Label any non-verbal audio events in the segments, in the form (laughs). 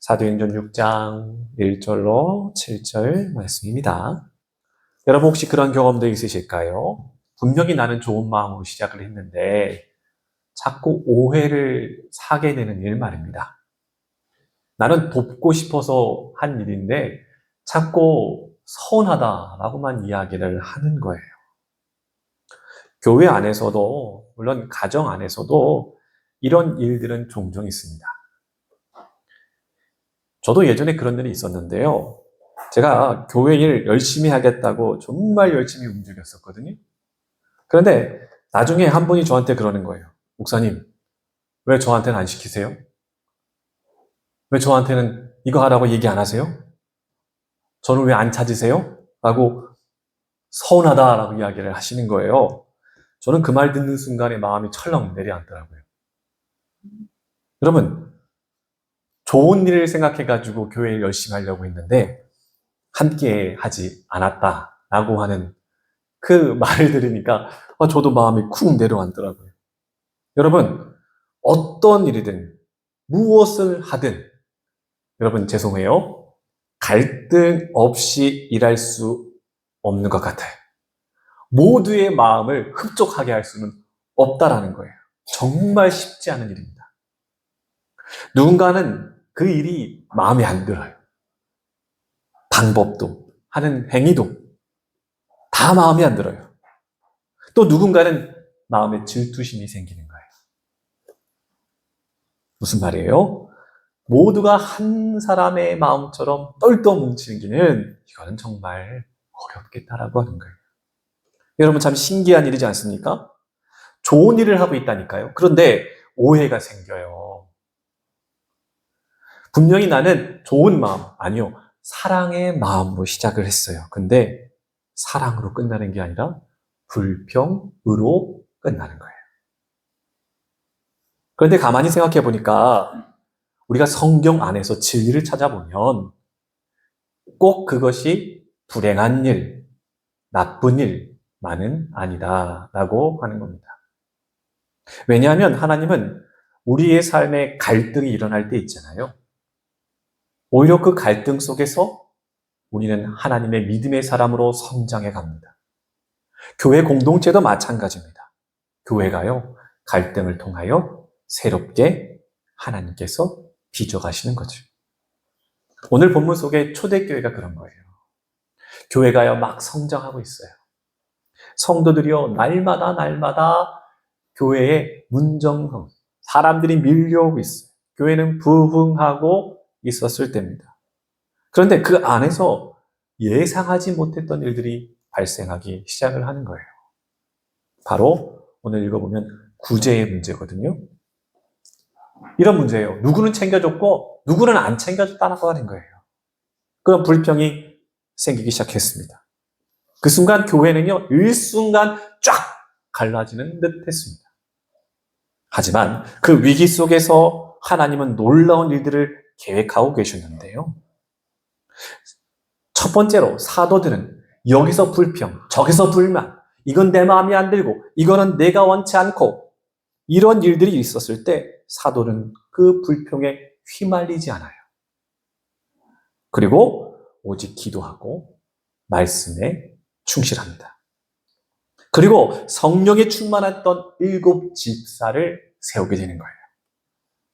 사도행전 6장 1절로 7절 말씀입니다. 여러분 혹시 그런 경험도 있으실까요? 분명히 나는 좋은 마음으로 시작을 했는데 자꾸 오해를 사게 되는 일 말입니다. 나는 돕고 싶어서 한 일인데 자꾸 서운하다라고만 이야기를 하는 거예요. 교회 안에서도 물론 가정 안에서도 이런 일들은 종종 있습니다. 저도 예전에 그런 일이 있었는데요. 제가 교회 일 열심히 하겠다고 정말 열심히 움직였었거든요. 그런데 나중에 한 분이 저한테 그러는 거예요. 목사님, 왜 저한테는 안 시키세요? 왜 저한테는 이거 하라고 얘기 안 하세요? 저는 왜 안 찾으세요? 라고 서운하다라고 이야기를 하시는 거예요. 저는 그 말 듣는 순간에 마음이 철렁 내려앉더라고요. 여러분, 좋은 일을 생각해가지고 교회를 열심히 하려고 했는데, 함께 하지 않았다라고 하는 그 (laughs) 말을 들으니까 어, 저도 마음이 쿵 내려앉더라고요. 여러분, 어떤 일이든 무엇을 하든 여러분 죄송해요. 갈등 없이 일할 수 없는 것 같아요. 모두의 마음을 흡족하게 할 수는 없다라는 거예요. 정말 쉽지 않은 일입니다. 누군가는 그 일이 마음에 안 들어요. 방법도 하는 행위도 다 마음에 안 들어요. 또 누군가는 마음에 질투심이 생기는 거예요. 무슨 말이에요? 모두가 한 사람의 마음처럼 똘똘 뭉치는 길은 이거는 정말 어렵겠다라고 하는 거예요. 여러분 참 신기한 일이지 않습니까? 좋은 일을 하고 있다니까요. 그런데 오해가 생겨요. 분명히 나는 좋은 마음, 아니요. 사랑의 마음으로 시작을 했어요. 근데 사랑으로 끝나는 게 아니라 불평으로 끝나는 거예요. 그런데 가만히 생각해 보니까 우리가 성경 안에서 진리를 찾아보면 꼭 그것이 불행한 일, 나쁜 일만은 아니다라고 하는 겁니다. 왜냐하면 하나님은 우리의 삶에 갈등이 일어날 때 있잖아요. 오히려 그 갈등 속에서 우리는 하나님의 믿음의 사람으로 성장해 갑니다. 교회 공동체도 마찬가지입니다. 교회가요, 갈등을 통하여 새롭게 하나님께서 빚어가시는 거죠. 오늘 본문 속에 초대교회가 그런 거예요. 교회가요, 막 성장하고 있어요. 성도들이요, 날마다 날마다 교회에 문정성, 사람들이 밀려오고 있어요. 교회는 부흥하고 있었을 때입니다. 그런데 그 안에서 예상하지 못했던 일들이 발생하기 시작을 하는 거예요. 바로 오늘 읽어보면 구제의 문제거든요. 이런 문제예요. 누구는 챙겨줬고 누구는 안 챙겨줬다라고 하는 거예요. 그런 불평이 생기기 시작했습니다. 그 순간 교회는요, 일순간 쫙 갈라지는 듯 했습니다. 하지만 그 위기 속에서 하나님은 놀라운 일들을 계획하고 계셨는데요. 첫 번째로 사도들은 여기서 불평, 저기서 불만, 이건 내 마음에 안 들고, 이거는 내가 원치 않고, 이런 일들이 있었을 때 사도는 그 불평에 휘말리지 않아요. 그리고 오직 기도하고 말씀에 충실합니다. 그리고 성령에 충만했던 일곱 집사를 세우게 되는 거예요.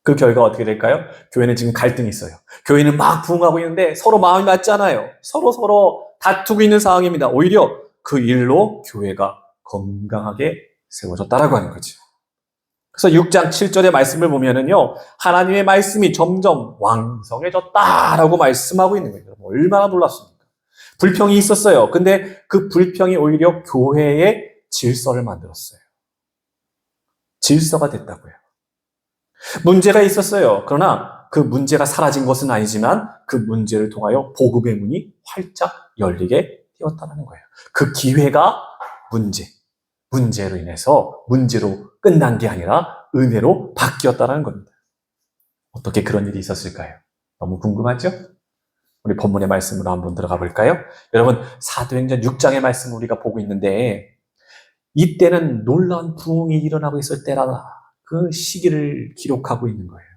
그 결과 어떻게 될까요? 교회는 지금 갈등이 있어요. 교회는 막 부흥하고 있는데 서로 마음이 맞지 않아요. 서로 서로 다투고 있는 상황입니다. 오히려 그 일로 교회가 건강하게 세워졌다라고 하는 거죠. 그래서 6장 7절의 말씀을 보면은요, 하나님의 말씀이 점점 왕성해졌다라고 말씀하고 있는 거예요. 얼마나 놀랐습니까? 불평이 있었어요. 근데 그 불평이 오히려 교회의 질서를 만들었어요. 질서가 됐다고요. 문제가 있었어요. 그러나 그 문제가 사라진 것은 아니지만 그 문제를 통하여 보급의 문이 활짝 열리게 되었다는 거예요. 그 기회가 문제, 문제로 인해서 문제로 끝난 게 아니라 은혜로 바뀌었다는 겁니다. 어떻게 그런 일이 있었을까요? 너무 궁금하죠? 우리 본문의 말씀으로 한번 들어가 볼까요? 여러분, 사도행전 6장의 말씀 우리가 보고 있는데, 이때는 놀라운 부흥이 일어나고 있을 때라 그 시기를 기록하고 있는 거예요.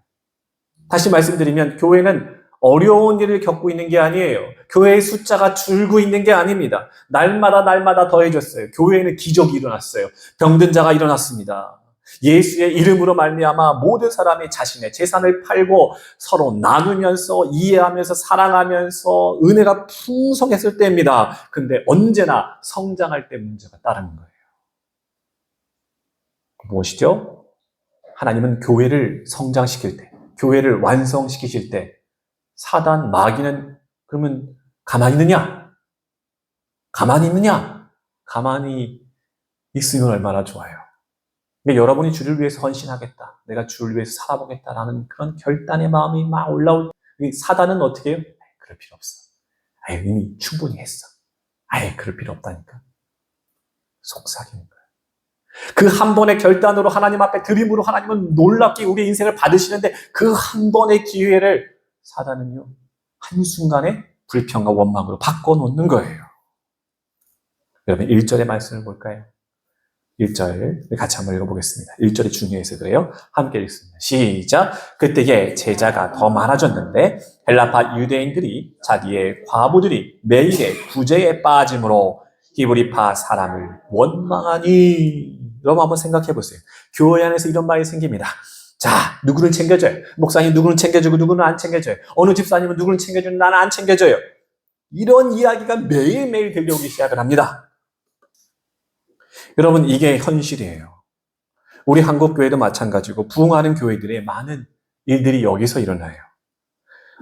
다시 말씀드리면, 교회는 어려운 일을 겪고 있는 게 아니에요. 교회의 숫자가 줄고 있는 게 아닙니다. 날마다 날마다 더해졌어요. 교회에는 기적이 일어났어요. 병든 자가 일어났습니다. 예수의 이름으로 말미암아 모든 사람이 자신의 재산을 팔고 서로 나누면서 이해하면서 사랑하면서 은혜가 풍성했을 때입니다. 근데 언제나 성장할 때 문제가 따르는 거예요. 무엇이죠? 하나님은 교회를 성장시킬 때, 교회를 완성시키실 때 사단, 마귀는 그러면 가만히 있느냐? 가만히 있느냐? 가만히 있으면 얼마나 좋아요. 그러니까 여러분이 주를 위해서 헌신하겠다. 내가 주를 위해서 살아보겠다라는 그런 결단의 마음이 막 올라올 때 사단은 어떻게 해요? 그럴 필요 없어. 아유, 이미 충분히 했어. 아예 그럴 필요 없다니까. 속삭이는 거예요. 그 한 번의 결단으로 하나님 앞에 드림으로 하나님은 놀랍게 우리 인생을 받으시는데 그 한 번의 기회를 사단은요, 한순간에 불평과 원망으로 바꿔놓는 거예요. 여러분, 1절의 말씀을 볼까요? 1절 같이 한번 읽어보겠습니다. 1절이 중요해서 그래요. 함께 읽습니다. 시작. 그때에 제자가 더 많아졌는데 헬라파 유대인들이 자기의 과부들이 매일의 구제에 빠짐으로 히브리파 사람을 원망하니 여러분 한번 생각해 보세요. 교회 안에서 이런 말이 생깁니다. 자, 누구를 챙겨줘요? 목사님 누구는 챙겨주고 누구는 안 챙겨줘요? 어느 집사님은 누구를 챙겨주는 나는 안 챙겨줘요. 이런 이야기가 매일매일 들려오기 시작을 합니다. 여러분, 이게 현실이에요. 우리 한국 교회도 마찬가지고 부흥하는 교회들의 많은 일들이 여기서 일어나요.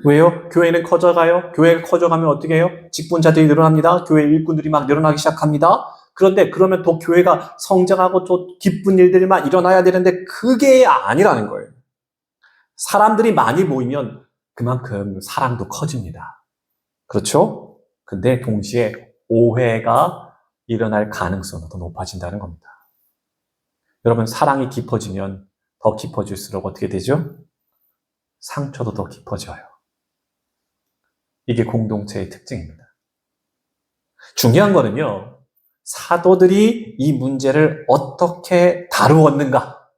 왜요? 교회는 커져가요. 교회가 커져가면 어떻게 해요? 직분자들이 늘어납니다. 교회 일꾼들이 막 늘어나기 시작합니다. 그런데 그러면 또 교회가 성장하고 또 기쁜 일들만 일어나야 되는데 그게 아니라는 거예요. 사람들이 많이 모이면 그만큼 사랑도 커집니다. 그렇죠? 근데 동시에 오해가 일어날 가능성도 더 높아진다는 겁니다. 여러분, 사랑이 깊어지면 더 깊어질수록 어떻게 되죠? 상처도 더 깊어져요. 이게 공동체의 특징입니다. 중요한 거는요, 사도들이 이 문제를 어떻게 다루었는가?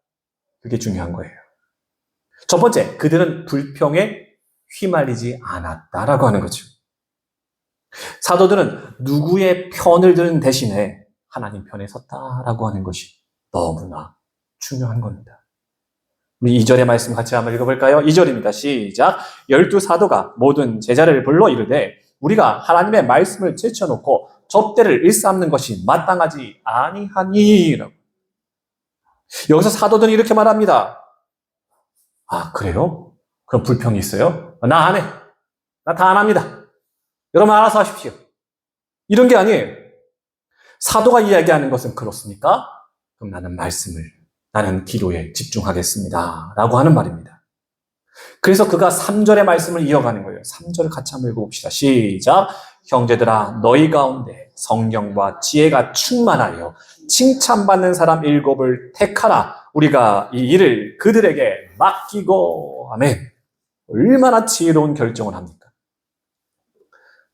그게 중요한 거예요. 첫 번째, 그들은 불평에 휘말리지 않았다라고 하는 거죠. 사도들은 누구의 편을 드는 대신에 하나님 편에 섰다라고 하는 것이 너무나 중요한 겁니다. 우리 2절의 말씀 같이 한번 읽어볼까요? 2절입니다. 시작. 열두 사도가 모든 제자를 불러 이르되 우리가 하나님의 말씀을 제쳐놓고 접대를 일삼는 것이 마땅하지 아니하니 여기서 사도들이 이렇게 말합니다. 아 그래요? 그럼 불평이 있어요? 나 안 해. 나 다 안 합니다. 여러분 알아서 하십시오. 이런 게 아니에요. 사도가 이야기하는 것은 그렇습니까? 그럼 나는 말씀을, 나는 기도에 집중하겠습니다. 라고 하는 말입니다. 그래서 그가 3절의 말씀을 이어가는 거예요. 3절을 같이 한번 읽어봅시다. 시작. 형제들아, 너희 가운데 성령과 지혜가 충만하여 칭찬받는 사람 일곱을 택하라. 우리가 이 일을 그들에게 맡기고, 아멘. 얼마나 지혜로운 결정을 합니까?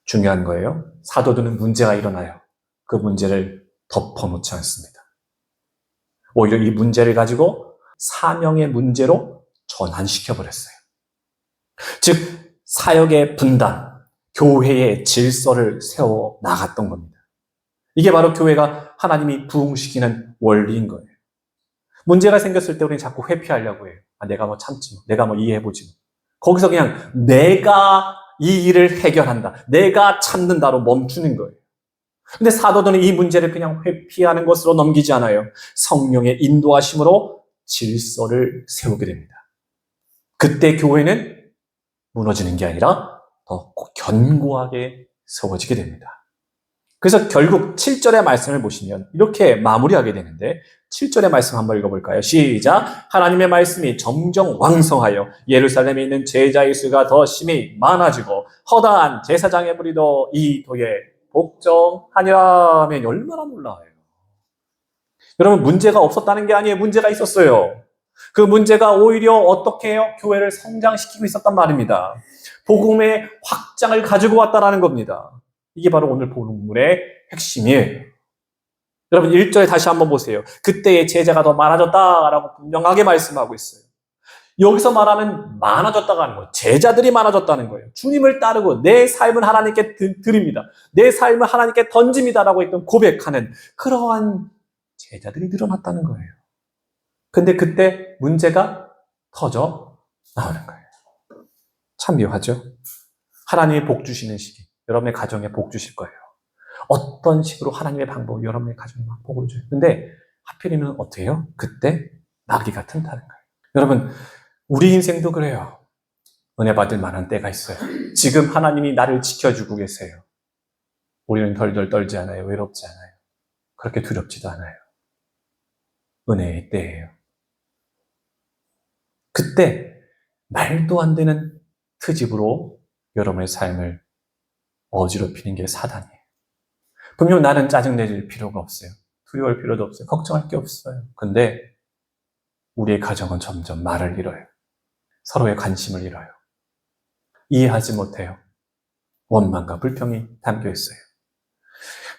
중요한 거예요. 사도들은 문제가 일어나요. 그 문제를 덮어놓지 않습니다. 오히려 이 문제를 가지고 사명의 문제로 전환시켜버렸어요. 즉, 사역의 분단, 교회의 질서를 세워 나갔던 겁니다. 이게 바로 교회가 하나님이 부흥시키는 원리인 거예요. 문제가 생겼을 때 우리는 자꾸 회피하려고 해요. 아, 내가 뭐 참지, 내가 뭐 이해해보지. 거기서 그냥 내가 이 일을 해결한다. 내가 참는다로 멈추는 거예요. 근데 사도들은 이 문제를 그냥 회피하는 것으로 넘기지 않아요. 성령의 인도하심으로 질서를 세우게 됩니다. 그때 교회는 무너지는 게 아니라 더 견고하게 세워지게 됩니다. 그래서 결국 7절의 말씀을 보시면 이렇게 마무리하게 되는데 7절의 말씀 한번 읽어볼까요? 시작! 하나님의 말씀이 점점 왕성하여 예루살렘에 있는 제자의 수가 더 심히 많아지고 허다한 제사장의 무리도 이 도에 복종하냐면 얼마나 놀라워요. 여러분 문제가 없었다는 게 아니에요. 문제가 있었어요. 그 문제가 오히려 어떻게 해요? 교회를 성장시키고 있었단 말입니다. 복음의 확장을 가지고 왔다라는 겁니다. 이게 바로 오늘 본문의 핵심이에요. 여러분 1절에 다시 한번 보세요. 그때의 제자가 더 많아졌다라고 분명하게 말씀하고 있어요. 여기서 말하면 많아졌다고 하는 거예요. 제자들이 많아졌다는 거예요. 주님을 따르고 내 삶을 하나님께 드- 드립니다. 내 삶을 하나님께 던집니다라고 했던 고백하는 그러한 제자들이 늘어났다는 거예요. 근데 그때 문제가 터져 나오는 거예요. 참 묘하죠? 하나님이 복 주시는 시기, 여러분의 가정에 복 주실 거예요. 어떤 식으로 하나님의 방법, 여러분의 가정에 막 복을 줘요. 근데 하필이면 해요? 그때 마귀가 튼다는 거예요. 여러분, 우리 인생도 그래요. 은혜 받을 만한 때가 있어요. 지금 하나님이 나를 지켜주고 계세요. 우리는 덜덜 떨지 않아요. 외롭지 않아요. 그렇게 두렵지도 않아요. 은혜의 때예요. 그때 말도 안 되는 트집으로 여러분의 삶을 어지럽히는 게 사단이에요. 분명 나는 짜증낼 필요가 없어요. 두려워할 필요도 없어요. 걱정할 게 없어요. 근데 우리의 가정은 점점 말을 잃어요. 서로의 관심을 잃어요. 이해하지 못해요. 원망과 불평이 담겨 있어요.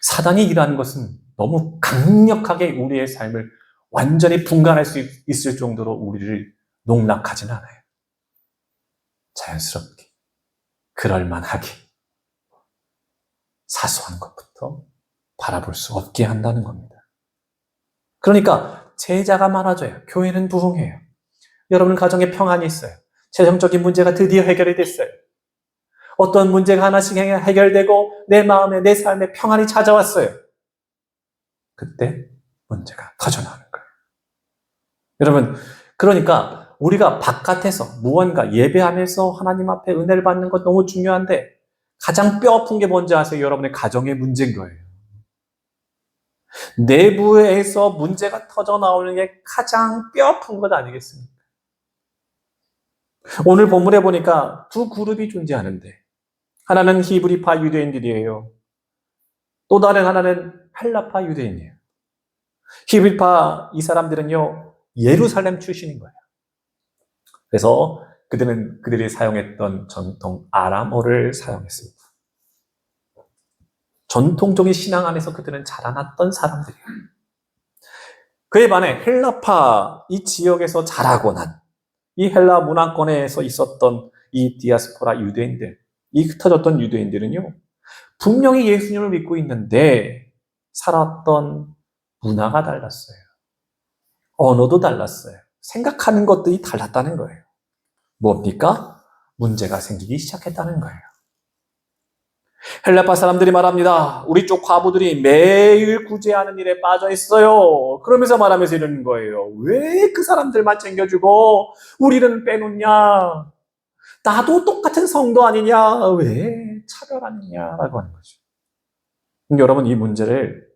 사단이 일하는 것은 너무 강력하게 우리의 삶을 완전히 분간할 수 있- 있을 정도로 우리를 농락하진 않아요. 자연스럽게, 그럴만하게, 사소한 것부터 바라볼 수 없게 한다는 겁니다. 그러니까 제자가 많아져요. 교회는 부흥해요. 여러분 가정에 평안이 있어요. 재정적인 문제가 드디어 해결이 됐어요. 어떤 문제가 하나씩 해- 해결되고 내 마음에 내 삶에 평안이 찾아왔어요. 그때 문제가 터져나오는 거예요. 여러분, 그러니까 우리가 바깥에서 무언가 예배하면서 하나님 앞에 은혜를 받는 것 너무 중요한데 가장 뼈 아픈 게 뭔지 아세요? 여러분의 가정의 문제인 거예요. 내부에서 문제가 터져 나오는 게 가장 뼈 아픈 것 아니겠습니까? 오늘 본문에 보니까 두 그룹이 존재하는데 하나는 히브리파 유대인들이에요. 또 다른 하나는 헬라파 유대인이에요. 히브리파 이 사람들은요 예루살렘 출신인 거예요. 그래서 그들은 그들이 사용했던 전통 아람어를 사용했습니다. 전통적인 신앙 안에서 그들은 자라났던 사람들이에요. 그에 반해 헬라파 이 지역에서 자라고 난 이 헬라 문화권에서 있었던 이 디아스포라 유대인들, 이 흩어졌던 유대인들은요, 분명히 예수님을 믿고 있는데 살았던 문화가 달랐어요. 언어도 달랐어요. 생각하는 것들이 달랐다는 거예요. 뭡니까? 문제가 생기기 시작했다는 거예요. 헬라파 사람들이 말합니다. 우리 쪽 과부들이 매일 구제하는 일에 빠져 있어요. 그러면서 말하면서 이러는 거예요. 왜 그 사람들만 챙겨주고 우리는 빼놓냐? 나도 똑같은 성도 아니냐? 왜 차별하느냐라고 하는 거죠. 여러분 이 문제를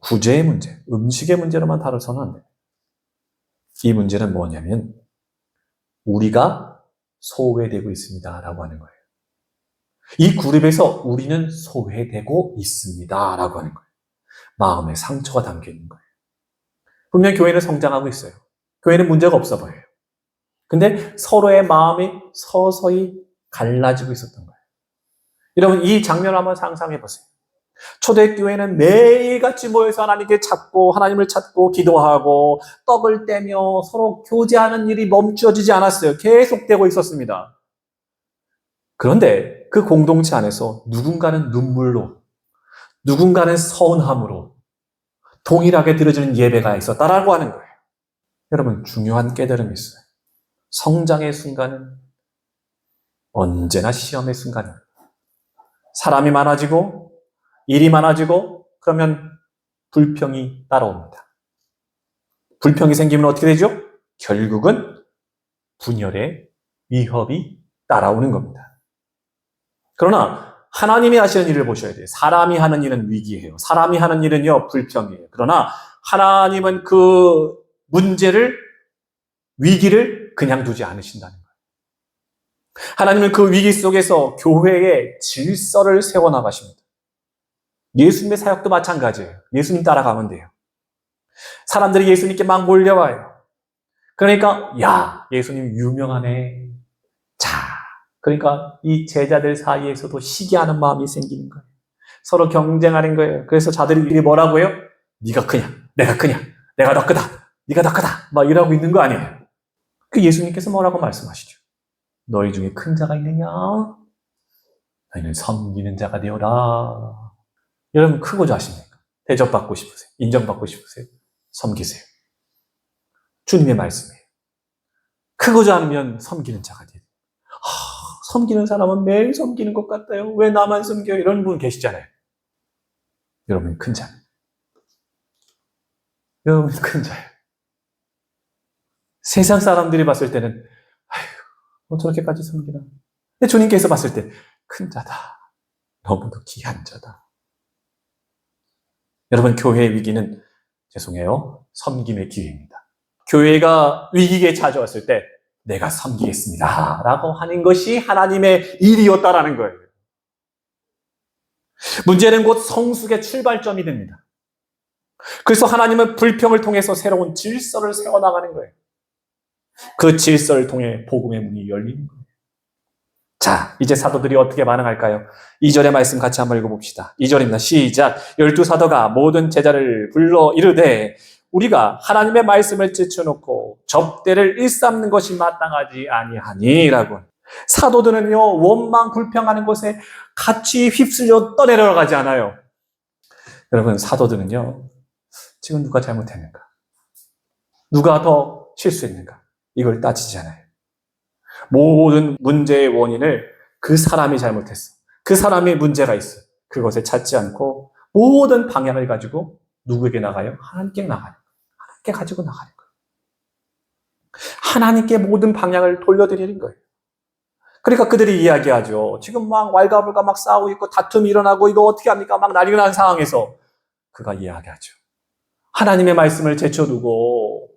구제의 문제, 음식의 문제로만 다뤄서는 안 돼요. 이 문제는 뭐냐면 우리가 소외되고 있습니다라고 하는 거예요. 이 그룹에서 우리는 소외되고 있습니다 라고 하는 거예요. 마음에 상처가 담겨 있는 거예요. 분명 교회는 성장하고 있어요. 교회는 문제가 없어 보여요. 근데 서로의 마음이 서서히 갈라지고 있었던 거예요. 여러분 이 장면을 한번 상상해 보세요. 초대교회는 매일같이 모여서 하나님께 찾고 하나님을 찾고 기도하고 떡을 떼며 서로 교제하는 일이 멈춰지지 않았어요. 계속되고 있었습니다. 그런데 그 공동체 안에서 누군가는 눈물로, 누군가는 서운함으로 동일하게 드려지는 예배가 있었다라고 하는 거예요. 여러분, 중요한 깨달음이 있어요. 성장의 순간은 언제나 시험의 순간입니다. 사람이 많아지고, 일이 많아지고, 그러면 불평이 따라옵니다. 불평이 생기면 어떻게 되죠? 결국은 분열의 위협이 따라오는 겁니다. 그러나 하나님이 하시는 일을 보셔야 돼요. 사람이 하는 일은 위기예요. 사람이 하는 일은요, 불평이에요. 그러나 하나님은 그 문제를, 위기를 그냥 두지 않으신다는 거예요. 하나님은 그 위기 속에서 교회의 질서를 세워나가십니다. 예수님의 사역도 마찬가지예요. 예수님 따라가면 돼요. 사람들이 예수님께 막 몰려와요. 그러니까, 야, 예수님 유명하네. 자, 그러니까 이 제자들 사이에서도 시기하는 마음이 생기는 거예요. 서로 경쟁하는 거예요. 그래서 자들이 뭐라고요? 네가 크냐? 내가 크냐? 내가 더 크다. 네가 더 크다. 막 이러고 있는 거 아니에요. 그 예수님께서 뭐라고 말씀하시죠? 너희 중에 큰 자가 있느냐? 너희는 섬기는 자가 되어라. 여러분 크고자 하십니까? 대접받고 싶으세요? 인정받고 싶으세요? 섬기세요. 주님의 말씀이에요. 크고자 하면 섬기는 자가 돼요. 아, 섬기는 사람은 매일 섬기는 것 같아요. 왜 나만 섬겨요? 이런 분 계시잖아요. 여러분 큰 자. 여러분 큰 자예요. 세상 사람들이 봤을 때는 아휴, 뭐 저렇게까지 섬기나. 근데 주님께서 봤을 때 큰 자다. 너무도 귀한 자다. 여러분 교회의 위기는 죄송해요. 섬김의 기회입니다. 교회가 위기에 찾아왔을 때 내가 섬기겠습니다. 라고 하는 것이 하나님의 일이었다라는 거예요. 문제는 곧 성숙의 출발점이 됩니다. 그래서 하나님은 불평을 통해서 새로운 질서를 세워나가는 거예요. 그 질서를 통해 복음의 문이 열리는 거예요. 자, 이제 사도들이 어떻게 반응할까요? 2절의 말씀 같이 한번 읽어봅시다. 2절입니다. 시작. 열두 사도가 모든 제자를 불러 이르되 우리가 하나님의 말씀을 제쳐놓고 접대를 일삼는 것이 마땅하지 아니하니라고. 사도들은요 원망 불평하는 것에 같이 휩쓸려 떠내려가지 않아요. 여러분 사도들은요 지금 누가 잘못했는가? 누가 더 실수했는가? 이걸 따지지 않아요. 모든 문제의 원인을 그 사람이 잘못했어. 그 사람이 문제가 있어. 그것을 찾지 않고 모든 방향을 가지고 누구에게 나가요? 하나님께 나가요. 하나님께 가지고 나가는 거예요. 하나님께 모든 방향을 돌려드리는 거예요. 그러니까 그들이 이야기하죠. 지금 막 왈가불가 막 싸우고 있고 다툼이 일어나고 이거 어떻게 합니까? 막 난리가 난 상황에서 그가 이야기하죠. 하나님의 말씀을 제쳐두고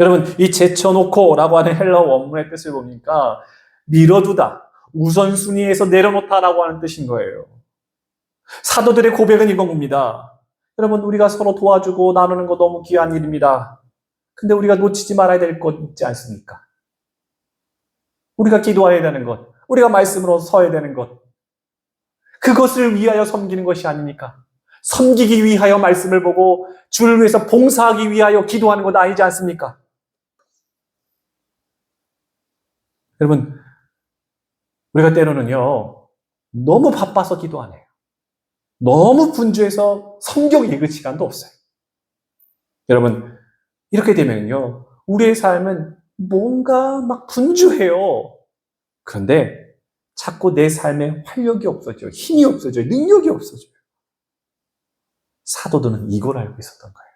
여러분 이 제쳐놓고라고 하는 헬라어 원문의 뜻을 보니까 밀어두다, 우선순위에서 내려놓다라고 하는 뜻인 거예요. 사도들의 고백은 이건 겁니다. 여러분 우리가 서로 도와주고 나누는 거 너무 귀한 일입니다. 근데 우리가 놓치지 말아야 될 것 있지 않습니까? 우리가 기도해야 되는 것, 우리가 말씀으로 서야 되는 것, 그것을 위하여 섬기는 것이 아닙니까? 섬기기 위하여 말씀을 보고 주를 위해서 봉사하기 위하여 기도하는 것 아니지 않습니까? 여러분, 우리가 때로는요, 너무 바빠서 기도 안 해요. 너무 분주해서 성경 읽을 시간도 없어요. 여러분, 이렇게 되면요, 우리의 삶은 뭔가 막 분주해요. 그런데 자꾸 내 삶에 활력이 없어져요. 힘이 없어져요. 능력이 없어져요. 사도들은 이걸 알고 있었던 거예요.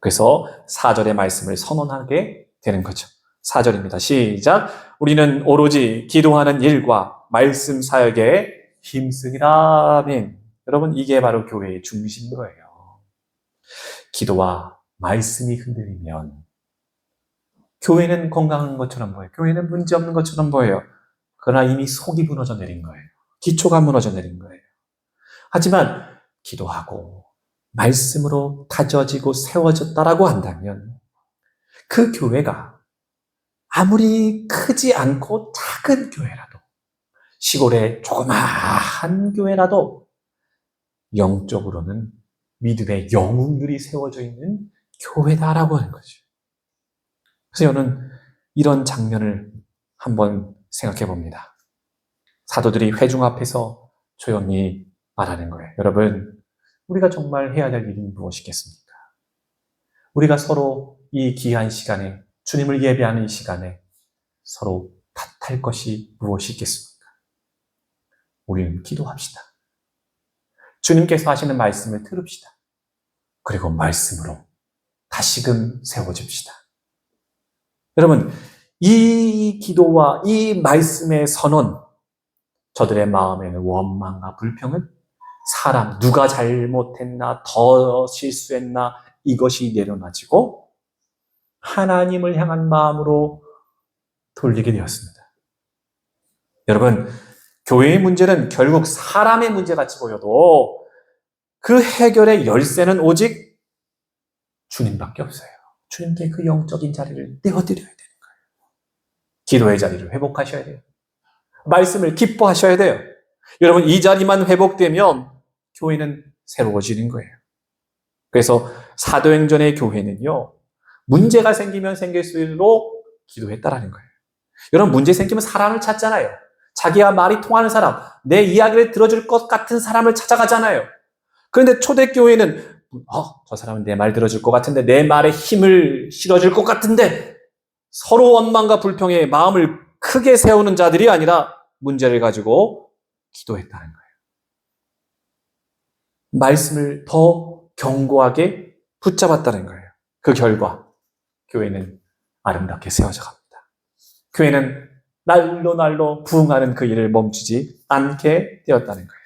그래서 4절의 말씀을 선언하게 되는 거죠. 4절입니다. 시작. 우리는 오로지 기도하는 일과 말씀 사역에 힘쓰니라. 아멘. 여러분, 이게 바로 교회의 중심인 거예요. 기도와 말씀이 흔들리면 교회는 건강한 것처럼 보여요. 교회는 문제 없는 것처럼 보여요. 그러나 이미 속이 무너져 내린 거예요. 기초가 무너져 내린 거예요. 하지만 기도하고 말씀으로 다져지고 세워졌다라고 한다면 그 교회가 아무리 크지 않고 작은 교회라도 시골의 조그마한 교회라도 영적으로는 믿음의 영웅들이 세워져 있는 교회다라고 하는 거죠. 그래서 저는 이런 장면을 한번 생각해 봅니다. 사도들이 회중 앞에서 조용히 말하는 거예요. 여러분, 우리가 정말 해야 될 일이 무엇이겠습니까? 우리가 서로 이 귀한 시간에, 주님을 예배하는 이 시간에 서로 탓할 것이 무엇이겠습니까? 우리는 기도합시다. 주님께서 하시는 말씀을 들읍시다. 그리고 말씀으로 다시금 세워줍시다. 여러분, 이 기도와 이 말씀의 선언, 저들의 마음에는 원망과 불평은 사람, 누가 잘못했나, 더 실수했나, 이것이 내려놔지고 하나님을 향한 마음으로 돌리게 되었습니다. 여러분, 교회의 문제는 결국 사람의 문제 같이 보여도 그 해결의 열쇠는 오직 주님밖에 없어요. 주님께 그 영적인 자리를 떼어드려야 되는 거예요. 기도의 자리를 회복하셔야 돼요. 말씀을 기뻐하셔야 돼요. 여러분, 이 자리만 회복되면 교회는 새로워지는 거예요. 그래서 사도행전의 교회는요, 문제가 생기면 생길수록 기도했다라는 거예요. 여러분 문제 생기면 사람을 찾잖아요. 자기와 말이 통하는 사람, 내 이야기를 들어줄 것 같은 사람을 찾아가잖아요. 그런데 초대교회는 어, 저 사람은 내 말 들어줄 것 같은데 내 말에 힘을 실어줄 것 같은데 서로 원망과 불평에 마음을 크게 세우는 자들이 아니라 문제를 가지고 기도했다는 거예요. 말씀을 더 견고하게 붙잡았다는 거예요. 그 결과 교회는 아름답게 세워져 갑니다. 교회는 날로 날로 부흥하는 그 일을 멈추지 않게 되었다는 거예요.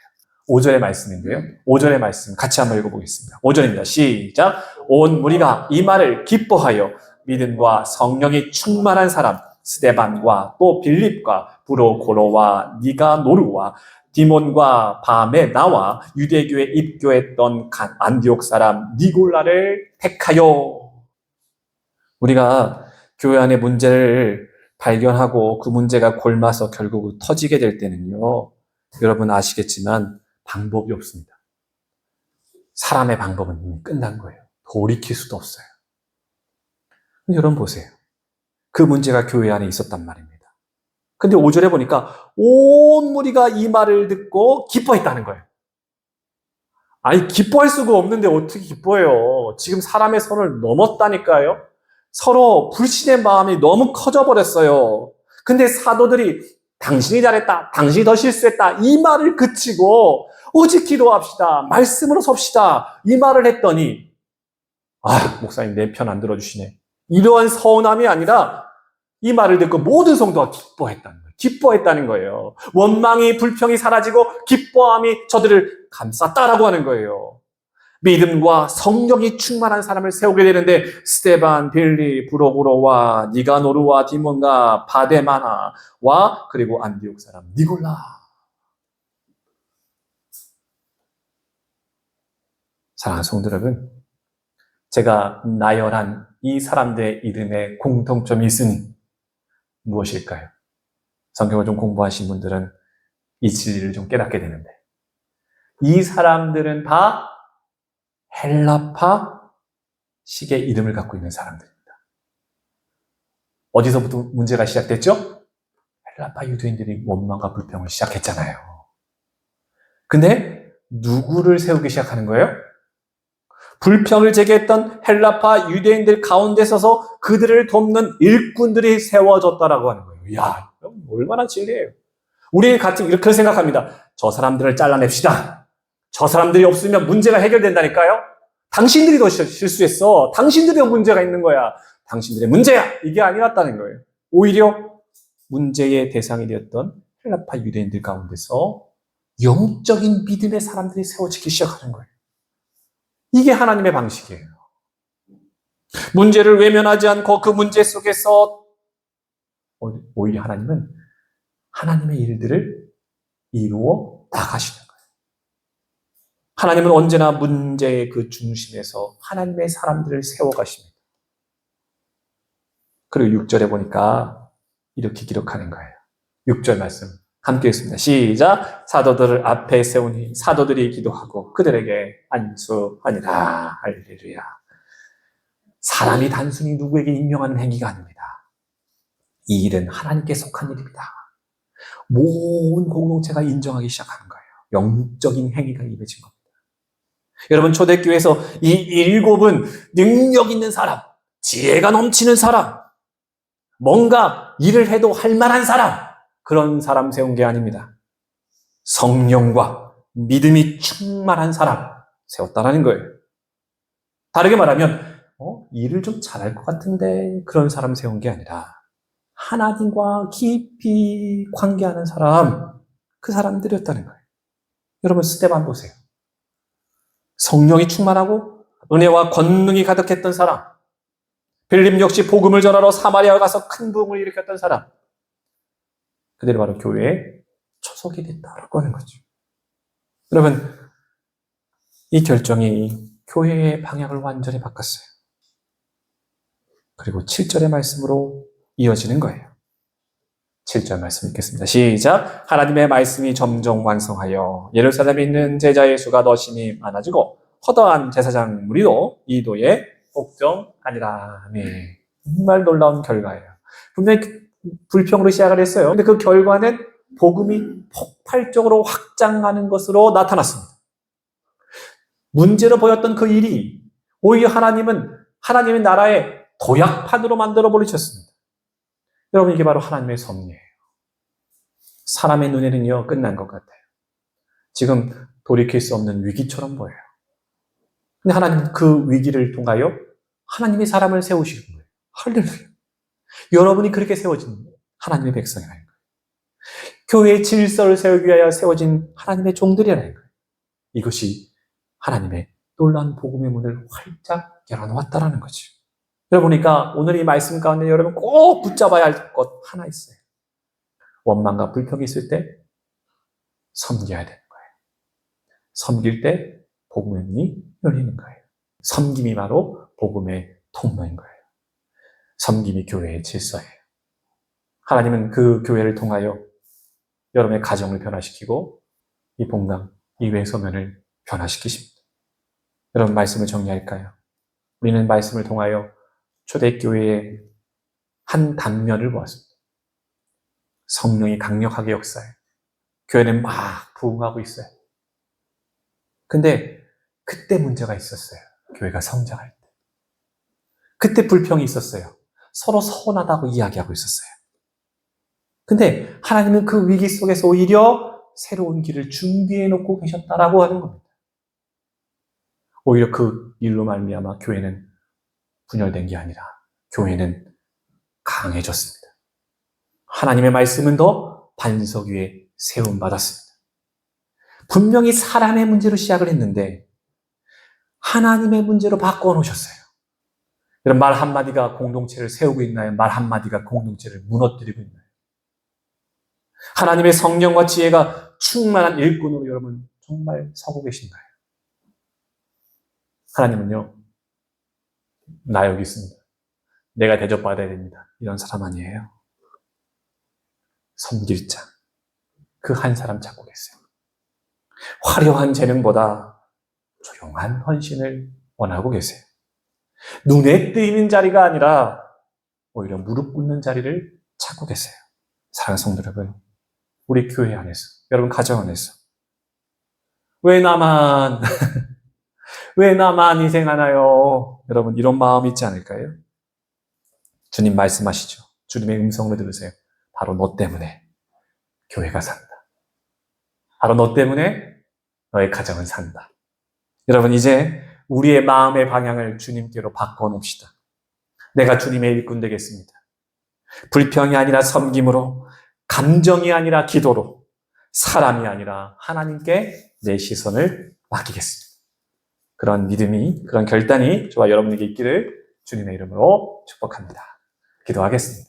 5절의 말씀인데요. 5절의 말씀 같이 한번 읽어보겠습니다. 5절입니다. 시작. 온 무리가 이 말을 기뻐하여 믿음과 성령이 충만한 사람 스데반과 또 빌립과 브로고로와 니가노르와 디몬과 밤에 나와 유대교에 입교했던 간- 안디옥 사람 니골라를 택하여 우리가 교회 안에 문제를 발견하고 그 문제가 골마서 결국 터지게 될 때는요. 여러분 아시겠지만 방법이 없습니다. 사람의 방법은 이미 끝난 거예요. 돌이킬 수도 없어요. 여러분 보세요. 그 문제가 교회 안에 있었단 말입니다. 근데 5절에 보니까 온 무리가 이 말을 듣고 기뻐했다는 거예요. 아니, 기뻐할 수가 없는데 어떻게 기뻐해요? 지금 사람의 선을 넘었다니까요? 서로 불신의 마음이 너무 커져버렸어요. 근데 사도들이 당신이 잘했다, 당신이 더 실수했다, 이 말을 그치고 오직 기도합시다, 말씀으로 섭시다, 이 말을 했더니, 아, 목사님 내 편 안 들어주시네. 이러한 서운함이 아니라 이 말을 듣고 모든 성도가 기뻐했다는 거예요. 기뻐했다는 거예요. 원망이, 불평이 사라지고 기뻐함이 저들을 감쌌다라고 하는 거예요. 믿음과 성령이 충만한 사람을 세우게 되는데 스테반, 빌리, 브로그로와 니가노르와 디몬과 바데마나와 그리고 안디옥 사람 니골라 사랑하는 성도 여러분 제가 나열한 이 사람들의 이름에 공통점이 있으니 무엇일까요? 성경을 좀 공부하신 분들은 이 진리를 좀 깨닫게 되는데 이 사람들은 다 헬라파 식의 이름을 갖고 있는 사람들입니다. 어디서부터 문제가 시작됐죠? 헬라파 유대인들이 원망과 불평을 시작했잖아요. 근데 누구를 세우기 시작하는 거예요? 불평을 제기했던 헬라파 유대인들 가운데 서서 그들을 돕는 일꾼들이 세워졌다라고 하는 거예요. 이야, 얼마나 진리예요. 우리 같이 이렇게 생각합니다. 저 사람들을 잘라냅시다. 저 사람들이 없으면 문제가 해결된다니까요? 당신들이 더 실수했어. 당신들이 더 문제가 있는 거야. 당신들의 문제야. 이게 아니었다는 거예요. 오히려 문제의 대상이 되었던 헬라파 유대인들 가운데서 영적인 믿음의 사람들이 세워지기 시작하는 거예요. 이게 하나님의 방식이에요. 문제를 외면하지 않고 그 문제 속에서 오히려 하나님은 하나님의 일들을 이루어 나가시는. 하나님은 언제나 문제의 그 중심에서 하나님의 사람들을 세워가십니다. 그리고 6절에 보니까 이렇게 기록하는 거예요. 6절 말씀 함께 읽습니다. 시작. 사도들을 앞에 세우니 사도들이 기도하고 그들에게 안수하니라. 할렐루야. 사람이 단순히 누구에게 임명하는 행위가 아닙니다. 이 일은 하나님께 속한 일입니다. 모든 공동체가 인정하기 시작하는 거예요. 영적인 행위가 임해진 겁니다. 여러분 초대교회에서 이 일곱은 능력 있는 사람, 지혜가 넘치는 사람, 뭔가 일을 해도 할 만한 사람, 그런 사람 세운 게 아닙니다. 성령과 믿음이 충만한 사람 세웠다라는 거예요. 다르게 말하면 어, 일을 좀 잘할 것 같은데 그런 사람 세운 게 아니라 하나님과 깊이 관계하는 사람, 그 사람들이었다는 거예요. 여러분 스테반 보세요. 성령이 충만하고 은혜와 권능이 가득했던 사람. 빌립 역시 복음을 전하러 사마리아 가서 큰 부흥을 일으켰던 사람. 그들이 바로 교회의 초석이 됐다라고 하는 거죠. 여러분, 이 결정이 교회의 방향을 완전히 바꿨어요. 그리고 7절의 말씀으로 이어지는 거예요. 7절 말씀 읽겠습니다. 시작. 하나님의 말씀이 점점 완성하여 예루살렘에 있는 제자의 수가 더 심히 많아지고 허다한 제사장 무리도 이도에 복종하니라. 네. 정말 놀라운 결과예요. 분명히 그 불평으로 시작을 했어요. 근데 그 결과는 복음이 폭발적으로 확장하는 것으로 나타났습니다. 문제로 보였던 그 일이 오히려 하나님은 하나님의 나라의 도약판으로 만들어 버리셨습니다. 여러분 이게 바로 하나님의 섭리예요. 사람의 눈에는요 끝난 것 같아요. 지금 돌이킬 수 없는 위기처럼 보여요. 근데 하나님 그 위기를 통하여 하나님이 사람을 세우시는 거예요. 할렐루야. 여러분이 그렇게 세워진 하나님의 백성이라는 거예요. 교회의 질서를 세우기 위하여 세워진 하나님의 종들이라는 거예요. 이것이 하나님의 놀라운 복음의 문을 활짝 열어놓았다라는 거죠. 여러분이니까 오늘 이 말씀 가운데 여러분 꼭 붙잡아야 할 것 하나 있어요. 원망과 불평이 있을 때 섬겨야 되는 거예요. 섬길 때 복음의 문이 열리는 거예요. 섬김이 바로 복음의 통로인 거예요. 섬김이 교회의 질서예요. 하나님은 그 교회를 통하여 여러분의 가정을 변화시키고 이 봉당, 이 외소면을 변화시키십니다. 여러분 말씀을 정리할까요? 우리는 말씀을 통하여 초대교회의 한 단면을 보았습니다. 성령이 강력하게 역사해. 교회는 막 부흥하고 있어요. 근데 그때 문제가 있었어요. 교회가 성장할 때. 그때 불평이 있었어요. 서로 서운하다고 이야기하고 있었어요. 근데 하나님은 그 위기 속에서 오히려 새로운 길을 준비해 놓고 계셨다라고 하는 겁니다. 오히려 그 일로 말미암아 교회는 분열된 게 아니라 교회는 강해졌습니다. 하나님의 말씀은 더 반석 위에 세움 받았습니다. 분명히 사람의 문제로 시작을 했는데 하나님의 문제로 바꿔 놓으셨어요. 이런 말 한마디가 공동체를 세우고 있나요? 말 한마디가 공동체를 무너뜨리고 있나요? 하나님의 성령과 지혜가 충만한 일꾼으로 여러분 정말 서고 계신가요? 하나님은요, 나 여기 있습니다. 내가 대접받아야 됩니다. 이런 사람 아니에요. 섬길 자. 그 한 사람 찾고 계세요. 화려한 재능보다 조용한 헌신을 원하고 계세요. 눈에 띄는 자리가 아니라 오히려 무릎 꿇는 자리를 찾고 계세요. 사랑하는 성도 여러분, 우리 교회 안에서, 여러분 가정 안에서 왜 나만 (laughs) 왜 나만 희생하나요? 여러분, 이런 마음 있지 않을까요? 주님 말씀하시죠. 주님의 음성을 들으세요. 바로 너 때문에 교회가 산다. 바로 너 때문에 너의 가정은 산다. 여러분, 이제 우리의 마음의 방향을 주님께로 바꿔놓읍시다. 내가 주님의 일꾼 되겠습니다. 불평이 아니라 섬김으로, 감정이 아니라 기도로, 사람이 아니라 하나님께 내 시선을 맡기겠습니다. 그런 믿음이, 그런 결단이 저와 여러분에게 있기를 주님의 이름으로 축복합니다. 기도하겠습니다.